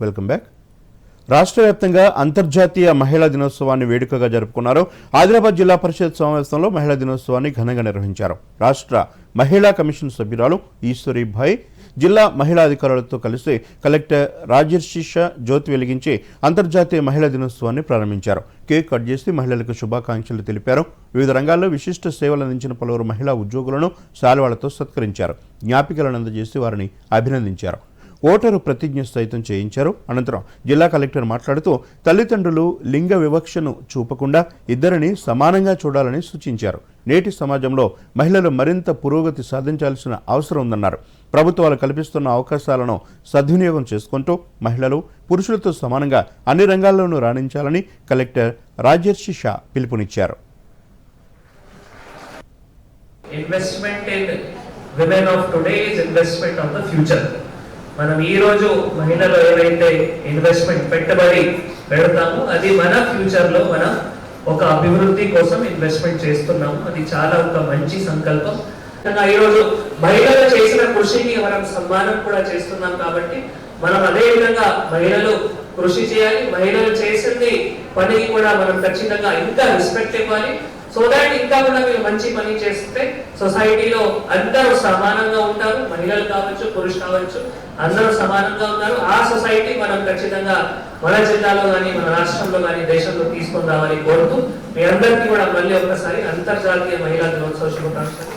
Welcome back. రాష్ట్ర వ్యాప్తంగా అంతర్జాతీయ మహిళా దినోత్సవాన్ని వేడుకగా జరుపుకున్నారు. ఆదిలాబాద్ జిల్లా పరిషత్ సమావేశంలో మహిళా దినోత్సవాన్ని ఘనంగా నిర్వహించారు. రాష్ట్ర మహిళా కమిషన్ సభ్యురాలు ఈశ్వరీభాయ్ జిల్లా మహిళా అధికారులతో కలిసి కలెక్టర్ రాజర్షిష జ్యోతి వెలిగించి అంతర్జాతీయ మహిళా దినోత్సవాన్ని ప్రారంభించారు. కేక్ కట్ చేసి మహిళలకు శుభాకాంక్షలు తెలిపారు. వివిధ రంగాల్లో విశిష్ట సేవలు అందించిన పలువురు మహిళా ఉద్యోగులను శాలువాలతో సత్కరించారు. జ్ఞాపికలను అందజేసి వారిని అభినందించారు. ఓటరు ప్రతిజ్ఞ సైతం చేయించారు. అనంతరం జిల్లా కలెక్టర్ మాట్లాడుతూ తల్లిదండ్రులు లింగ వివక్షను చూపకుండా ఇద్దరిని సమానంగా చూడాలని సూచించారు. నేటి సమాజంలో మహిళలు మరింత పురోగతి సాధించాల్సిన అవసరం ఉందన్నారు. ప్రభుత్వాలు కల్పిస్తున్న అవకాశాలను సద్వినియోగం చేసుకుంటూ మహిళలు పురుషులతో సమానంగా అన్ని రంగాల్లోనూ రాణించాలని కలెక్టర్ రాజర్షి షా పిలుపునిచ్చారు. Investment in women of today is investment of the future మనం ఈ రోజు మహిళలు ఏవైతే ఇన్వెస్ట్మెంట్ పెట్టుబడి పెడతామో అది మన ఫ్యూచర్లో ఒక అభివృద్ధి కోసం ఇన్వెస్ట్మెంట్ చేస్తున్నాము. అది చాలా ఒక మంచి సంకల్పం. ఇంకా ఈ రోజు మహిళలు చేసిన కృషికి మనం సన్మానం కూడా చేస్తున్నాం కాబట్టి మనం అదే విధంగా మహిళలు కృషి చేయాలి. మహిళలు చేసింది పనికి కూడా మనం ఖచ్చితంగా ఇంకా రెస్పెక్ట్ ఇవ్వాలి. సో దాట్ ఇంకా కూడా మీరు మంచి పని చేస్తే సొసైటీలో అందరూ సమానంగా ఉంటారు. మహిళలు కావచ్చు పురుషులు కావచ్చు అందరూ సమానంగా ఉన్నారు ఆ సొసైటీ మనం ఖచ్చితంగా మన జిల్లాలో కానీ మన రాష్ట్రంలో కానీ దేశంలో తీసుకొని రావాలని కోరుతూ మీ అందరికీ కూడా మళ్ళీ ఒకసారి అంతర్జాతీయ మహిళా దినోత్సవ శుభాకాంక్షలు.